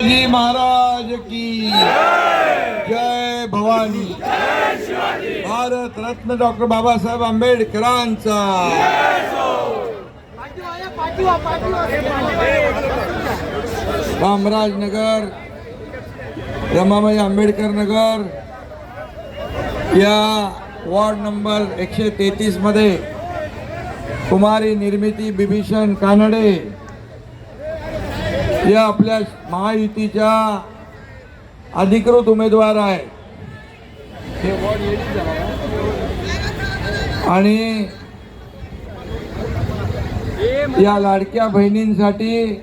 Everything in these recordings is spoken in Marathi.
शिवाजी महाराज की। जय भवानी। भारत रत्न डॉक्टर बाबासाहेब आंबेडकरांचा। कामराजनगर रमाबाई आंबेडकर नगर या वॉर्ड नंबर एकशे तेहतीसमध्ये कुमारी निर्मिती बिभीषण कानडे या आपल्या महायुतीच्या अधिकृत उमेदवार आहे. आणि या लाडक्या बहिणींसाठी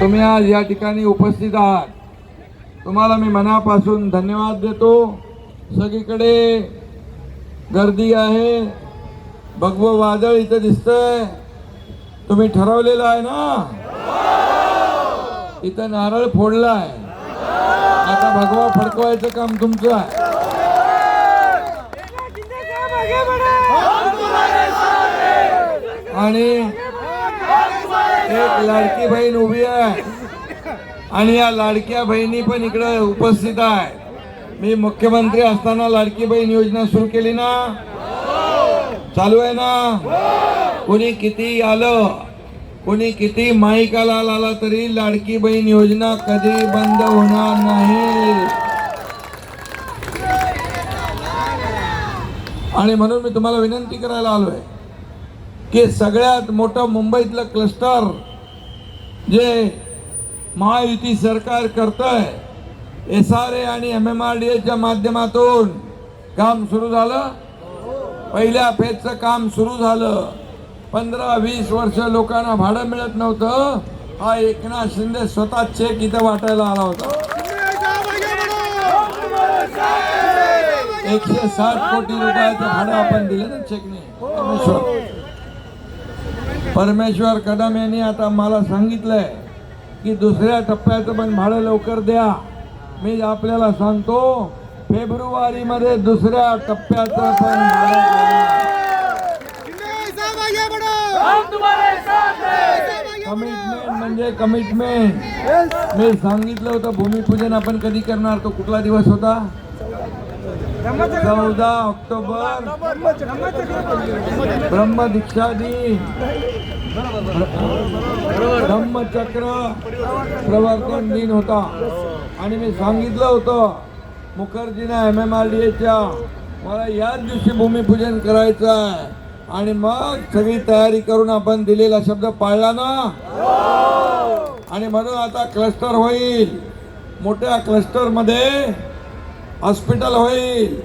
तुम्ही आज या ठिकाणी उपस्थित आहात. तुम्हाला मी मनापासून धन्यवाद देतो. सगळीकडे गर्दी आहे. भगवं वादळ इथं दिसतंय. तुम्ही ठरवलेलं आहे ना? इथं नारळ फोडलाय. आता भगवा फडकवायचं काम तुमचं आहे. आणि एक लाडकी बहीण उभी आहे. आणि या लाडक्या बहिणी पण इकडे उपस्थित आहे. मी मुख्यमंत्री असताना लाडकी बहीण योजना सुरू केली ना? चालू आहे ना? कोणी किती आलं? कोणी किती माईकाला आला तरी लाडकी बहीण योजना कधी बंद होणार नाही. आणि म्हणून मी तुम्हाला विनंती करायला आलो आहे की सगळ्यात मोठं मुंबईतलं क्लस्टर जे महायुती सरकार करतंय एस आर ए आणि एम एम आर डी एच्या माध्यमातून काम सुरू झालं? पहिल्या फेजचं काम सुरू झालं. पंधरा वीस वर्ष लोकांना भाडं मिळत नव्हतं. हा एकनाथ शिंदे स्वतः चेक इथं वाटायला आला होता. एकशे साठ कोटी रुपयाचं भाडं आपण दिलं ना चेकने परमेश्वर. परमेश्वर कदम यांनी आता मला सांगितलंय की दुसऱ्या टप्प्याचं पण भाडं लवकर द्या. मी आपल्याला सांगतो फेब्रुवारी मध्ये दुसऱ्या टप्प्याचं पण भाडं कमिटमेंट म्हणजे कमिटमेंट मी सांगितलं होतं भूमिपूजन आपण कधी करणार? तो कुठला दिवस होता? चौदा ऑक्टोबर. ब्रह्मदीक्षा दिन ब्रह्मचक्र प्रवर्तन दिन होता. आणि मी सांगितलं होतं मुखर्जीना एम एम आर डी एच्या मला याच दिवशी भूमिपूजन करायचं आहे. आणि मग सगळी तयारी करून आपण दिलेला शब्द पाळला ना? आणि म्हणून आता क्लस्टर होईल. मोठ्या क्लस्टरमध्ये हॉस्पिटल होईल.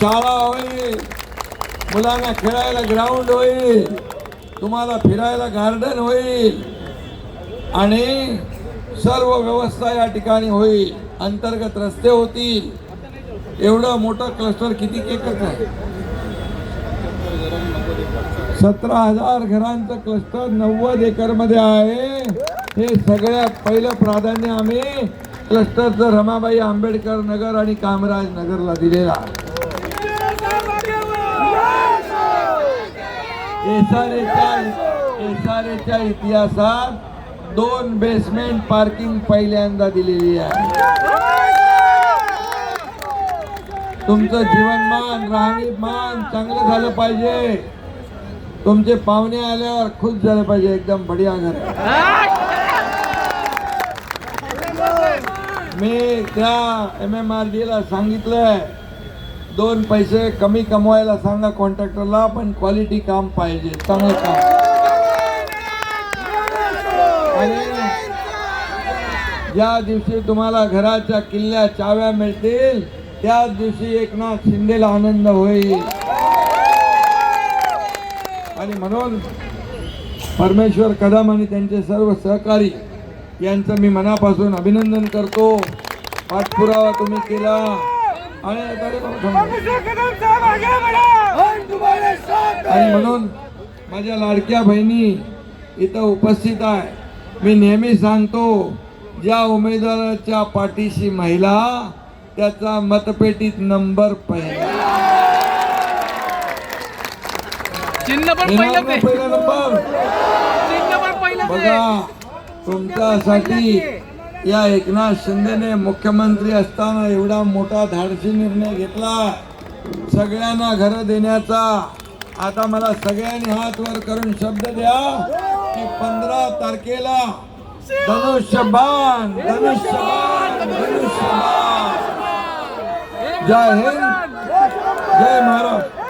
शाळा होईल. मुलांना खेळायला ग्राउंड होईल. तुम्हाला फिरायला गार्डन होईल. आणि सर्व व्यवस्था या ठिकाणी होईल. अंतर्गत रस्ते होतील. एवढं मोठं क्लस्टर किती केकच आहे? सतरा हजार घरांचं क्लस्टर नव्वद एकरमध्ये आहे. हे सगळ्यात पहिलं प्राधान्य आम्ही क्लस्टरचं रमाबाई आंबेडकर नगर आणि कामराज नगरला दिलेला एसआरएच्या इतिहासात दोन बेसमेंट पार्किंग पहिल्यांदा दिलेली आहे. तुमचं जीवनमान राहणीमान चांगलं झालं पाहिजे. तुमचे पाहुणे आल्यावर खुश झाले पाहिजे एकदम बढिया घर मी त्या एम एम आर डी ला सांगितलंय दोन पैसे कमी कमवायला सांगा कॉन्ट्रॅक्टरला पण क्वालिटी काम पाहिजे चांगलं काम. आणि ज्या दिवशी तुम्हाला घराच्या किल्ल्या चाव्या मिळतील त्याच दिवशी एकनाथ शिंदेला आनंद होईल. आणि म्हणून परमेश्वर कदम आणि त्यांचे सर्व सहकारी यांचं मी मनापासून अभिनंदन करतो. पाठपुरावा तुम्ही केला. आणि. आणि म्हणून माझ्या लाडक्या बहिणी इथं उपस्थित आहे. मी नेहमी सांगतो ज्या उमेदवाराच्या पाठीशी महिला त्याचा मतपेटीत नंबर पहिला. चिन्ह पण पहिलं ते पहिला नंबर. चिन्ह पण पहिलं ते बघा तुमच्यासाठी या एकनाथ शिंदेने मुख्यमंत्री असताना एवढा मोठा धाडसी निर्णय घेतला. सगळ्यांना घरं देण्याचा. आता मला सगळ्यांनी हात वर करून शब्द द्या की पंधरा तारखेला धनुष्यबाण धनुष्यबाण धनुष्यबाण. जय हिंद. जय महाराष्ट्र.